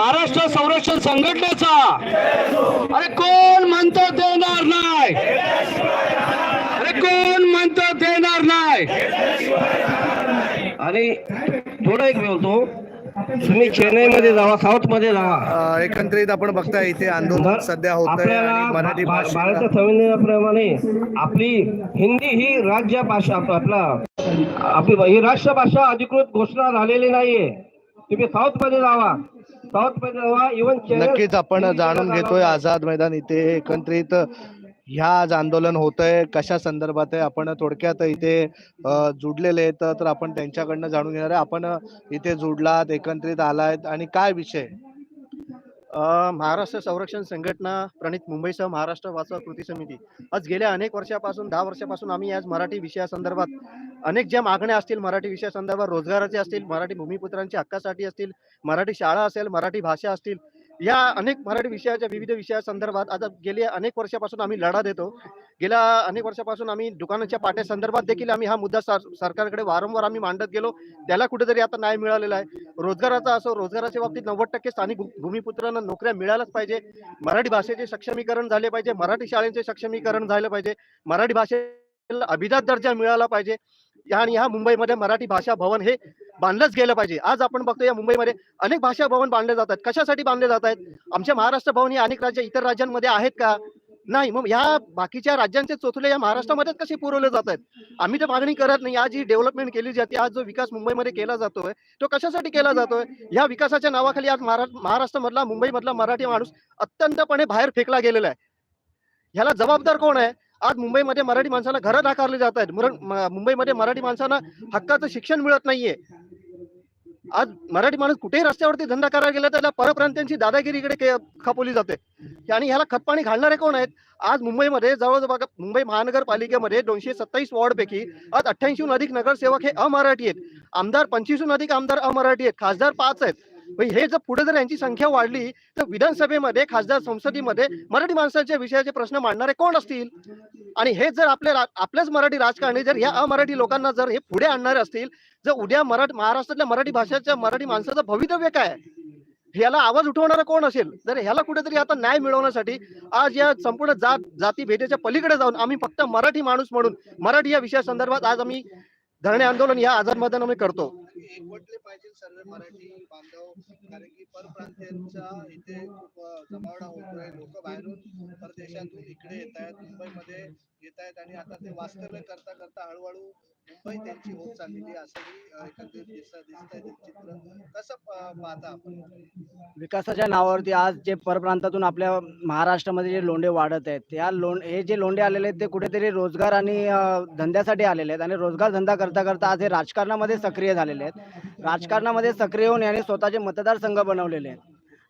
महाराष्ट्र संरक्षण संघटनेचा. अरे कोण म्हणतो देणार नाही? अरे कोण म्हणतो देणार नाही? आणि थोडं एक बोलतो. तुम्ही चेन्नईमध्ये जावा साऊथमध्ये जावा एकंदरीत आपण बघताय इथे आंदोलन सध्या होत मराठी भा- भाषा भारताच्या संविधानाप्रमाणे आपली हिंदी ही राज्य भाषा आप- आपला आपली ही राष्ट्रभाषा अधिकृत घोषणा झालेली नाहीये. तुम्ही साऊथमध्ये जावा. नक्कीच आपण जाणून घेतोय आझाद मैदान. इथे एकत्रित ह्या आज आंदोलन होत आहे कशा संदर्भात आहे? आपण थोडक्यात इथे जुडलेले आहेत. तर आपण त्यांच्याकडनं जाणून घेणार आहे. आपण इथे जुडलात एकत्रित आलात आणि काय विषय? महाराष्ट्र संरक्षण संघटना प्रणित मुंबईसह महाराष्ट्र वाचवा कृती समिती. आज गेल्या अनेक वर्षापासून दहा वर्षापासून आम्ही आज मराठी विषयासंदर्भात अनेक ज्या मागण्या असतील मराठी विषयासंदर्भात रोजगाराचे असतील मराठी भूमिपुत्रांच्या हक्कासाठी असतील मराठी शाळा असेल मराठी भाषा असतील या अनेक मराठी विषयाच्या विविध विषयासंदर्भात आता गेल्या अनेक वर्षापासून आम्ही लढा देतो. गेल्या अनेक वर्षापासून आम्ही दुकानाच्या पाट्या संदर्भात देखील आम्ही हा मुद्दा सर- सरकारकडे वारंवार आम्ही मांडत गेलो. त्याला कुठेतरी आता न्याय मिळालेला आहे. रोजगाराचा असो रोजगाराच्या बाबतीत नव्वद टक्के स्थानिक भू- भूमिपुत्रांना नोकऱ्या मिळाल्याच पाहिजे. मराठी भाषेचे सक्षमीकरण झाले पाहिजे. मराठी शाळेचे सक्षमीकरण झालं पाहिजे. मराठी भाषेला अभिजात दर्जा मिळाला पाहिजे. आणि ह्या मुंबईमध्ये मराठी भाषा भवन हे बांधलंच गेलं पाहिजे. आज आपण बघतो या मुंबईमध्ये अनेक भाषा भवन बांधले जातात. कशासाठी बांधले जात आहेत? आमच्या महाराष्ट्र भवन हे अनेक राज्य इतर राज्यांमध्ये आहेत का? नाही. मग ह्या बाकीच्या राज्यांचे चोथले या महाराष्ट्रामध्येच कसे पुरवले जात आहेत? आम्ही तर मागणी करत नाही. आज जी डेव्हलपमेंट केली जाते. आज जो विकास मुंबईमध्ये केला जातोय तो कशासाठी केला जातोय? या विकासाच्या नावाखाली आज महाराष्ट्रामधला मुंबईमधला मराठी माणूस अत्यंतपणे बाहेर फेकला गेलेला आहे. ह्याला जबाबदार कोण आहे? आज मुंबईमध्ये मराठी माणसाला घरं नाकारली जात आहेत. मुंबईमध्ये मराठी माणसांना हक्काचं शिक्षण मिळत नाहीये. आज मराठी माणूस कुठेही रस्त्यावरती धंदा करायला गेला त्याला परप्रांत्यांची दादागिरीकडे के- खपवली जाते. आणि ह्याला खतपाणी घालणारे कोण आहेत? आज मुंबईमध्ये जवळजवळ मुंबई महानगरपालिकेमध्ये दोनशे सत्तावीस वॉर्डपैकी आज अठ्ठ्याऐंशीहून अधिक नगरसेवक हे अमराठी आहेत. आमदार पंचवीसहून अधिक आमदार अमराठी आहेत. खासदार पाच आहेत. हे जर पुढे जर यांची संख्या वाढली तर विधानसभेमध्ये खासदार संसदेमध्ये मराठी माणसाच्या विषयाचे प्रश्न मांडणारे कोण असतील? आणि हे जर आपले आपल्याच मराठी राजकारणी जर या अमराठी लोकांना जर हे पुढे आणणारे असतील जर उद्या मराठ महाराष्ट्रातल्या मराठी भाषेच्या मराठी माणसाचं भवितव्य काय ह्याला आवाज उठवणारा कोण असेल? तर ह्याला कुठेतरी आता न्याय मिळवण्यासाठी आज या संपूर्ण जात जाती भेदेच्या पलीकडे जाऊन आम्ही फक्त मराठी माणूस म्हणून मराठी या विषयासंदर्भात आज आम्ही धरणे आंदोलन या आझाद मैदानामध्ये करतो. एकवटले पाहिजे सर्व मराठी बांधव कारण की परप्रांतीयांचा इथे खूप जमावडा होतोय. लोक बाहेरून परदेशातून इकडे येत आहेत मुंबईमध्ये येत आहेत आणि आता ते वास्तव्य करता करता हळूहळू मुंबई त्यांची होत चाललेली असंही एकंदरीत दिसत दिसतंय ते चित्र. कसं पाहता आपण? विकासाच्या नावावरती आज जे परप्रांतातून आपल्या महाराष्ट्रामध्ये जे लोंढे वाढत आहेत त्या लोंड हे जे लोंढे आलेले आहेत ते कुठेतरी रोजगार आणि धंद्यासाठी आलेले आहेत आणि रोजगार धंदा करता करता आज हे राजकारणामध्ये सक्रिय झालेले आहेत. राजकारणामध्ये सक्रिय होऊन यांनी स्वतःचे मतदारसंघ बनवलेले आहेत.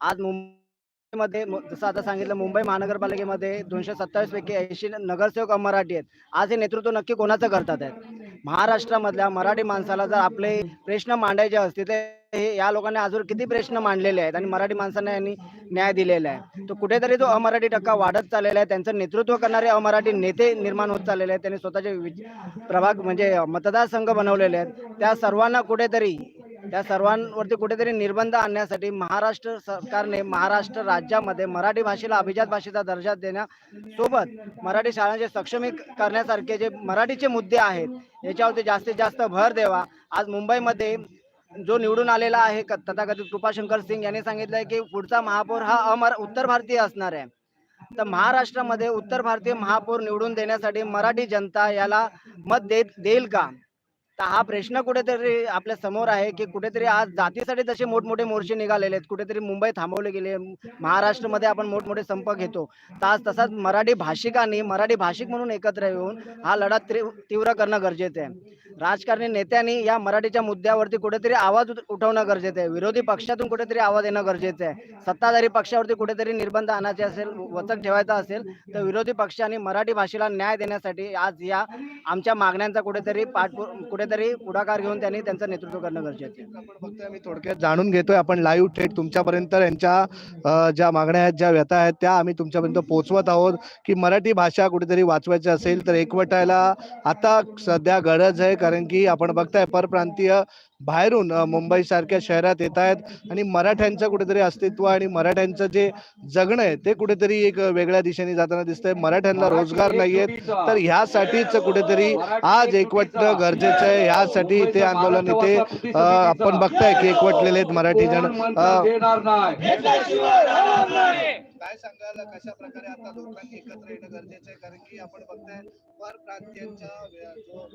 आज मुंबईमध्ये जसं आता सांगितलं मुंबई महानगरपालिकेमध्ये दोनशे सत्तावीस पैकी ऐंशी नगरसेवक मराठी आहेत. आज हे नेतृत्व नक्की कोणाचं करतात आहेत? महाराष्ट्रामधल्या मराठी माणसाला जर आपले प्रश्न मांडायचे असतील तर हे या लोकांनी अजून किती प्रश्न मांडलेले आहेत आणि मराठी माणसांना यांनी न्याय दिलेला आहे. तो कुठेतरी तो अमराठी टक्का वाढत चाललेला आहे. त्यांचं नेतृत्व करणारे अमराठी नेते निर्माण होत चाललेले आहेत. त्यांनी स्वतःचे वि- प्रभाग म्हणजे मतदारसंघ बनवलेले आहेत. त्या सर्वांना कुठेतरी त्या सर्वांवरती कुठेतरी निर्बंध आणण्यासाठी महाराष्ट्र सरकारने महाराष्ट्र राज्यामध्ये मराठी भाषेला अभिजात भाषेचा दर्जा देण्यासोबत मराठी शाळांचे सक्षमी करण्यासारखे जे मराठीचे मुद्दे आहेत याच्यावरती जास्तीत जास्त भर द्यावा. आज मुंबईमध्ये जो निवडून आलेला आहे तथाकथित कृपाशंकर सिंग यांनी सांगितलंय की पुढचा महापौर हा अमर उत्तर भारतीय असणार आहे. तर महाराष्ट्रामध्ये उत्तर भारतीय महापौर निवडून देण्यासाठी मराठी जनता याला मत देत देईल का? तर हा प्रश्न कुठेतरी आपल्यासमोर आहे की कुठेतरी आज जातीसाठी तसे मोठमोठे मोर्चे निघालेले आहेत कुठेतरी मुंबई थांबवले गेले महाराष्ट्रामध्ये आपण मोठमोठे संप घेतो. तर आज तसाच मराठी भाषिकांनी मराठी भाषिक म्हणून एकत्र येऊन हा लढा तीव्र तीव्र करणं गरजेचं आहे. राजकारणी नेत्यांनी या मराठीच्या मुद्द्यावरती कुठेतरी आवाज उठवणं गरजेचं आहे. विरोधी पक्षातून कुठेतरी आवाज येणं गरजेचं आहे. सत्ताधारी पक्षावरती कुठेतरी निर्बंध आणायचे असेल वचन ठेवायचं असेल तर विरोधी पक्षांनी मराठी भाषेला न्याय देण्यासाठी आज या आमच्या मागण्यांचा कुठेतरी पाठ कुठेतरी पुढाकार घेऊन त्यांनी त्यांचं नेतृत्व करणं गरजेचं आहे. आपण आम्ही थोडक्यात जाणून घेतोय आपण लाईव्ह थेट तुमच्यापर्यंत यांच्या ज्या मागण्या आहेत ज्या व्यथा आहेत त्या आम्ही तुमच्यापर्यंत पोहोचवत आहोत की मराठी भाषा कुठेतरी वाचवायची असेल तर एकवटायला आता सध्या गरज आहे कारण की आपण बघताय परप्रांतीय बाहेरून मुंबई सारख्या शहरात येत आहेत आणि मराठ्यांचं कुठेतरी अस्तित्व आणि मराठ्यांचं जे जगणं आहे ते कुठेतरी एक वेगळ्या दिशेने जाताना दिसतंय. मराठ्यांना रोजगार नाहीयेत. तर ह्यासाठीच कुठेतरी आज एकवटणं गरजेचं आहे. ह्यासाठी इथे आंदोलन इथे अ, आपण बघताय की एकवटलेले आहेत मराठी जण अ, काय सांगाल? कशा प्रकारे आता लोकांनी एकत्र येणं गरजेचं आहे? कारण की आपण बघताय परप्रांतीयांचा वे- जो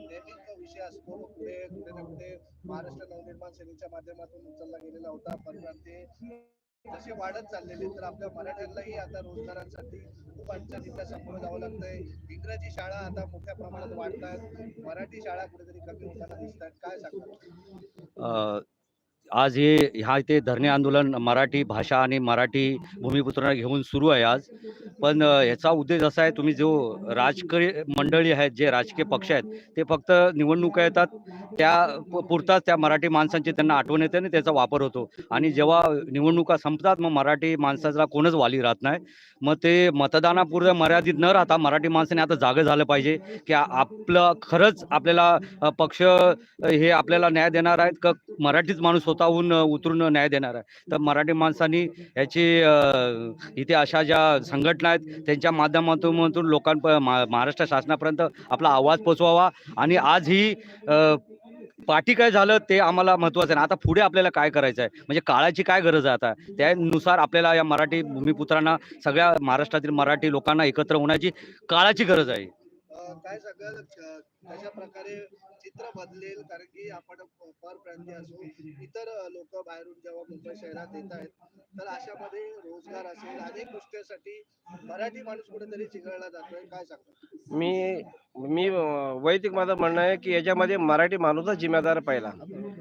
नेहमीचा विषय असतो तो पुढे कुठे ना कुठे महाराष्ट्र नवनिर्माण सेनेच्या माध्यमातून उचलला गेलेला होता. परप्रांतीय जसे वाढत चाललेले तर आपल्या मराठ्यांनाही आता रोजगारांसाठी खूप अडचणींना सामोरं जावं लागतंय. इंग्रजी शाळा आता मोठ्या प्रमाणात वाढत आहेत मराठी शाळा कुठेतरी कमी होताना दिसत आहेत काय सांगतात आज हे ह्या इथे धरणे आंदोलन मराठी भाषा आणि मराठी भूमिपुत्रांना घेऊन सुरू आहे आज. पण ह्याचा उद्देश असा आहे तुम्ही जो राजकीय मंडळी आहेत जे राजकीय पक्ष आहेत ते फक्त निवडणुका येतात त्या पुरताच त्या मराठी माणसांची त्यांना आठवण येते आणि त्याचा वापर होतो. आणि जेव्हा निवडणुका संपतात मग मराठी माणसाला कोणच वाली राहत नाही. मग ते मतदानापुरतं मर्यादित न राहता मराठी माणसाने आता जागं झालं पाहिजे की आपलं खरंच आपल्याला पक्ष हे आपल्याला न्याय देणार आहेत का मराठीच माणूस स्वतःहून उतरून न्याय देणार आहे. तर मराठी माणसांनी याची इथे अशा ज्या संघटना आहेत त्यांच्या माध्यमातून लोकांप महाराष्ट्र शासनापर्यंत आपला आवाज पोचवावा आणि आज ही पाठी काय झालं ते आम्हाला महत्वाचं आहे. आता पुढे आपल्याला काय करायचं आहे? म्हणजे काळाची काय गरज आहे आता? त्यानुसार आपल्याला या मराठी भूमिपुत्रांना सगळ्या महाराष्ट्रातील मराठी लोकांना एकत्र होण्याची काळाची गरज आहे. काय सांगाल कशा प्रकारे चित्र बदलेल? कारण की आपण परप्रांती असो इतर लोक बाहेरून जेव्हा मुंबई शहरात येत आहेत तर अशामध्ये रोजगार असेल. अनेक गोष्टीसाठी मराठी माणूस कुठेतरी चिघळला जातोय. काय सांगतो? मी मी वैयक्तिक माझं म्हणणं आहे की याच्यामध्ये मराठी माणूसच जिम्मेदार पहिला.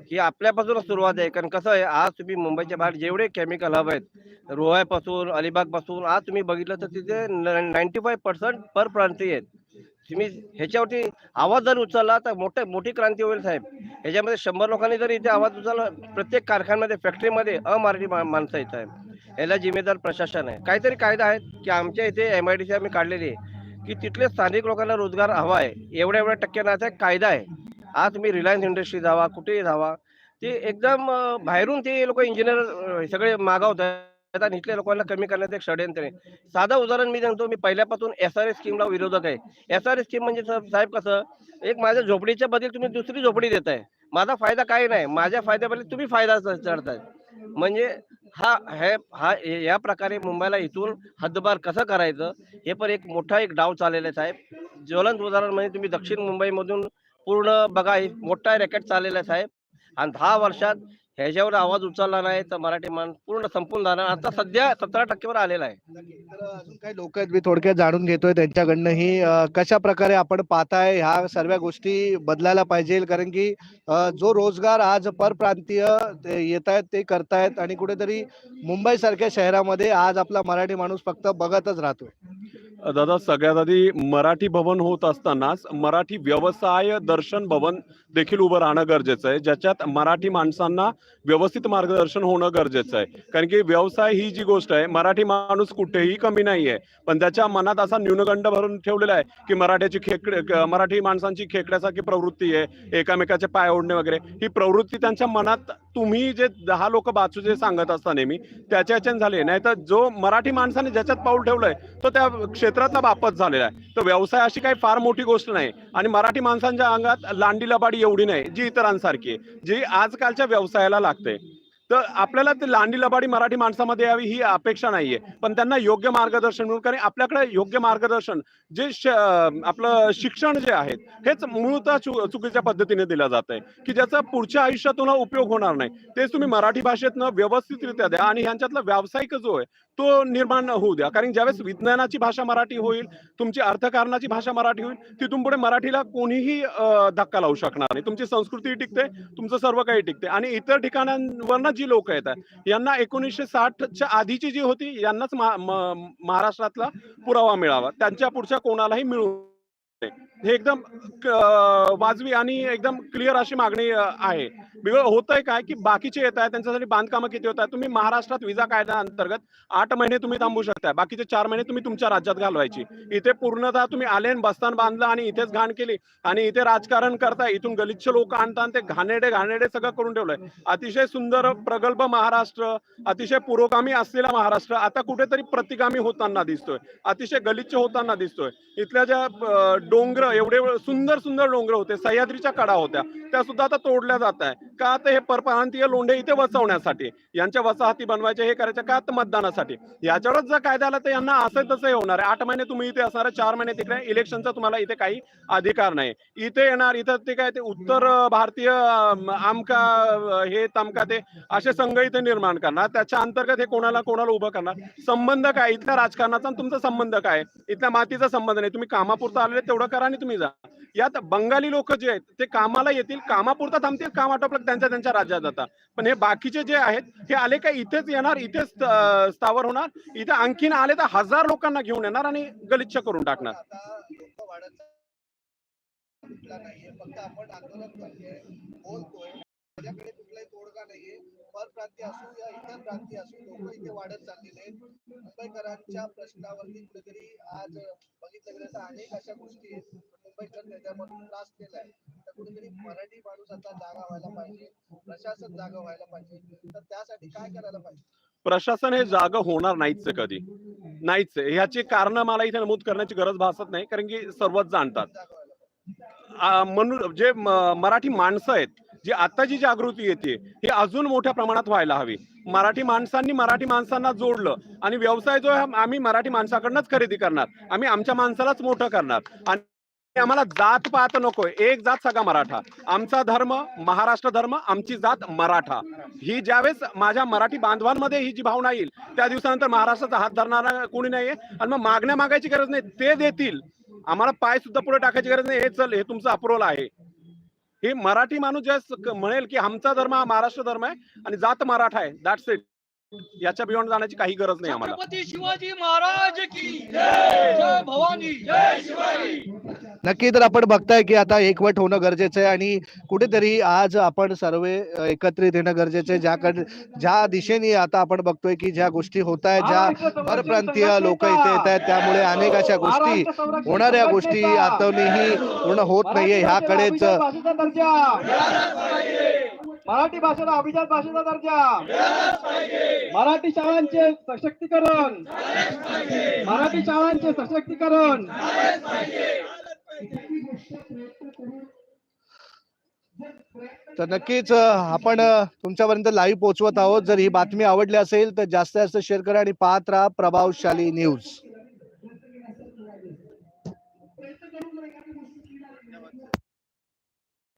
की आपल्यापासूनच सुरुवात आहे. कारण कसं आहे आज तुम्ही मुंबईच्या बाहेर जेवढे केमिकल हब आहेत रोहापासून अलिबागपासून आज तुम्ही बघितलं तर तिथे नाईन्टी फाय पर्सेंट पर प्रांती आहेत. तुम्ही ह्याच्यावरती आवाज जर उचलला तर मोठे मोठी क्रांती होईल साहेब. ह्याच्यामध्ये शंभर लोकांनी जर इथे आवाज उचलला प्रत्येक कारखान्यामध्ये फॅक्टरीमध्ये अमराठी मा- माणसं येत आहेत याला जिम्मेदार प्रशासन आहे. काहीतरी कायदा आहेत की आमच्या इथे एम आय डी सी आम्ही काढलेली आहे की तिथले स्थानिक लोकांना रोजगार हवा आहे. एवढ्या एवढ्या टक्क्यांना कायदा आहे. आज तुम्ही रिलायन्स इंडस्ट्री जावा कुठेही जावा ते एकदम बाहेरून ते लोक इंजिनियर सगळे मागवत आहेत आणि इथल्या लोकांना कमी करण्याचं एक षडयंत्र आहे. साधं उदाहरण मी सांगतो मी पहिल्यापासून एस आर एस स्कीमला विरोधक आहे. एस आर एस स्कीम म्हणजे साहेब कसं एक माझ्या झोपडीच्या बदल तुम्ही दुसरी झोपडी देताय. माझा फायदा काही नाही माझ्या फायद्याबद्दल तुम्ही फायदा चढताय. म्हणजे हा हे हा या प्रकारे मुंबईला इथून हद्दबार कसं करायचं हे पण एक मोठा एक डाव चाललेला आहे साहेब. ज्वलंत उदाहरण म्हणजे तुम्ही दक्षिण मुंबईमधून पूर्ण बघा एक मोठा रॅकेट चाललेला आहे साहेब. आणि दहा वर्षात ह्याच्यावर आवाज उचलला नाही तर मराठी माणूस पूर्ण संपून जाणार. आता सध्या सतरा टक्केवर आलेला आहे. अजून काही लोक आहेत मी थोडक्यात जाणून घेतोय त्यांच्याकडनंही अ, कशा प्रकारे आपण पाहताय ह्या सर्व गोष्टी बदलायला पाहिजे. कारण की जो रोजगार आज परप्रांतीय येत आहेत ते करतायत आणि कुठेतरी मुंबई सारख्या शहरामध्ये आज आपला मराठी माणूस फक्त बघतच राहतोय. दादा सगळ्यात आधी मराठी भवन होत असतानाच मराठी व्यवसाय दर्शन भवन देखील उभं राहणं गरजेचं आहे. ज्याच्यात मराठी माणसांना व्यवस्थित मार्गदर्शन होणं गरजेचं आहे. कारण की व्यवसाय ही जी गोष्ट आहे मराठी माणूस कुठेही कमी नाही आहे पण त्याच्या मनात असा न्यूनगंड भरून ठेवलेला आहे की मराठ्याची खेकडे मराठी माणसांची खेकड्यासारखी प्रवृत्ती आहे एकामेकाचे पाय ओढणे वगैरे. ही प्रवृत्ती त्यांच्या मनात तुम्ही जे दहा लोक बाजू जे सांगत असता नेहमी त्याच्या याच्यान झाले. नाही तर जो मराठी माणसाने ज्याच्यात पाऊल ठेवलंय तो त्या क्षेत्रातला बापच झालेला आहे. तर व्यवसाय अशी काही फार मोठी गोष्ट नाही. आणि मराठी माणसांच्या अंगात लांडी लबाडी एवढी नाही जी इतरांसारखी आहे जी आजकालच्या व्यवसायाला लागते. तर आपल्याला ते लांडी लबाडी मराठी माणसामध्ये यावी ही अपेक्षा नाहीये. पण त्यांना योग्य मार्गदर्शन मिळून कारण आपल्याकडे योग्य मार्गदर्शन जे आपलं शिक्षण जे आहे हेच मूळतः चुकीच्या पद्धतीने दिलं जात आहे की ज्याचा पुढच्या आयुष्यात उपयोग होणार नाही. तेच तुम्ही मराठी भाषेतनं व्यवस्थितरित्या द्या आणि ह्यांच्यातला व्यावसायिक जो आहे तो निर्माण होऊ द्या. कारण ज्यावेळेस विज्ञानाची भाषा मराठी होईल तुमची अर्थकारणाची भाषा मराठी होईल तिथून पुढे मराठीला कोणीही धक्का लावू शकणार नाही. तुमची संस्कृती टिकते तुमचं सर्व काही टिकते. आणि इतर ठिकाणांवरनं जी लोक येतात यांना एकोणीसशे साठच्या आधीची जी होती यांनाच मा- महाराष्ट्रातला पुरावा मिळावा. त्यांच्या पुढच्या कोणालाही मिळू हे एकदम वाजवी आणि एकदम क्लिअर अशी मागणी आहे. बिघड होतंय काय की बाकीचे येत आहे त्यांच्यासाठी बांधकामं किती होत आहे तुम्ही महाराष्ट्रात विजा कायदा अंतर्गत आठ महिने तुम्ही थांबू शकता. बाकीचे चार महिने तुम्ही तुमच्या राज्यात घालवायची. इथे पूर्णतः तुम्ही आले आणि बस्तान बांधलं आणि इथेच घाण केली आणि इथे राजकारण करताय इथून गलिच्छ लोक आणता ते घाणेडे घाणेडे सगळं करून ठेवलंय. अतिशय सुंदर प्रगल्भ महाराष्ट्र अतिशय पुरोगामी असलेला महाराष्ट्र आता कुठेतरी प्रतिगामी होताना दिसतोय. अतिशय गलिच्छ होताना दिसतोय. इथल्या ज्या डोंगर एवढे सुंदर सुंदर डोंगर होते. सह्याद्रीच्या कडा होत्या. त्या सुद्धा आता तोडल्या जात आहे का तर हे परप्रांतीय लोंढे इथे वसवण्यासाठी यांच्या वसाहती बनवायचे हे करायचे का तर मतदानासाठी? याच्यावरच जर कायदा आला तर यांना असं तसं होणार आहे. आठ महिने तुम्ही इथे असणार चार महिने तिकडे. इलेक्शनचा तुम्हाला इथे काही अधिकार नाही. इथे येणार इथं ते काय ते उत्तर भारतीय आमका हे तमका ते असे संघ इथे निर्माण करणार. त्याच्या अंतर्गत हे कोणाला कोणाला उभं करणार? संबंध काय? इथल्या राजकारणाचा तुमचा संबंध काय? इथल्या मातीचा संबंध नाही. तुम्ही कामापुरता आलेले तेवढं करा आणि तुम्ही जा. यात बंगाली लोक जे आहेत ते कामाला येतील कामापुरता थांबतील काम आटोपलं त्यांच्या त्यांच्या राज्यात जातात. पण हे बाकीचे जे आहेत हे आले का इथेच येणार इथेच स्थावर होणार इथे आणखीन आले तर हजार लोकांना घेऊन येणार आणि गलिच्छ करून टाकणार. फक्त आपण आंदोलन माझ्याकडे कुठलाही तोडगा नाहीये. परप्रांतीय असू या इतर प्रांतीय असू लोक इथे वाढत चाललेले आहेत. मुंबईकरांच्या प्रश्नावरती कुठेतरी आज बघितलं गेलं तर अनेक अशा गोष्टी आहेत. मुंबईकर त्याच्यामधून त्रास केलाय तर कुठेतरी मराठी माणूस आता जागा व्हायला पाहिजे प्रशासन जागा व्हायला पाहिजे. तर त्यासाठी काय करायला पाहिजे? प्रशासन हे जाग होणार नाहीच आहे कधी. नाहीच आहे ह्याची कारण मला इथे नमूद करण्याची गरज भासत नाही कारण की सर्वच जाणतात. म्हणून जे मराठी माणसं आहेत जी आता जी जागृती येते ही अजून मोठ्या प्रमाणात व्हायला हवी. मराठी माणसांनी मराठी माणसांना जोडलं आणि व्यवसाय जो आहे आम्ही मराठी माणसाकडनंच खरेदी करणार. आम्ही आमच्या माणसालाच मोठं करणार. आणि आम्हाला जात पाहत नकोय. एक जात सगळा मराठा. आमचा धर्म महाराष्ट्र धर्म आमची जात मराठा. ही ज्यावेळेस माझ्या मराठी बांधवांमध्ये ही जी भावना येईल त्या दिवसानंतर महाराष्ट्राचा हात धरणारा कोणी नाहीये. आणि मग मागण्या मागायची गरज नाही ते देतील. आम्हाला पाय सुद्धा पुढे टाकायची गरज नाही. हे चल हे तुमचं अप्रोल आहे. हे मराठी माणूस ज्या म्हणेल की आमचा धर्म हा महाराष्ट्र धर्म आहे आणि जात मराठा आहे. दॅट्स इट याच्या बियॉन्ड जाण्याची काही गरज नाही आम्हाला. शिवाजी महाराज की जय भवानी. जय शिवाजी. नक्की तर आपण बघताय की आता एकवट होणं गरजेचं आहे आणि कुठेतरी आज आपण सर्व एकत्रित येणं गरजेचं आहे. ज्याकडे ज्या दिशेने आता आपण बघतोय की ज्या गोष्टी होत आहेत ज्या परप्रांतीय लोक इथे येत आहेत त्यामुळे अनेक अशा गोष्टी होणाऱ्या गोष्टी आताही पूर्ण होत नाहीये. ह्याकडेच मराठी भाषेला अभिजात भाषेचा दर्जा. मराठी शाळांचे सशक्तीकरण. मराठी शाळांचे सशक्तीकरण. तर नक्कीच आपण तुमच्यापर्यंत लाईव्ह पोहोचवत आहोत. जर ही बातमी आवडली असेल तर जास्तीत जास्त शेअर करा आणि पाहत राहा प्रभावशाली न्यूज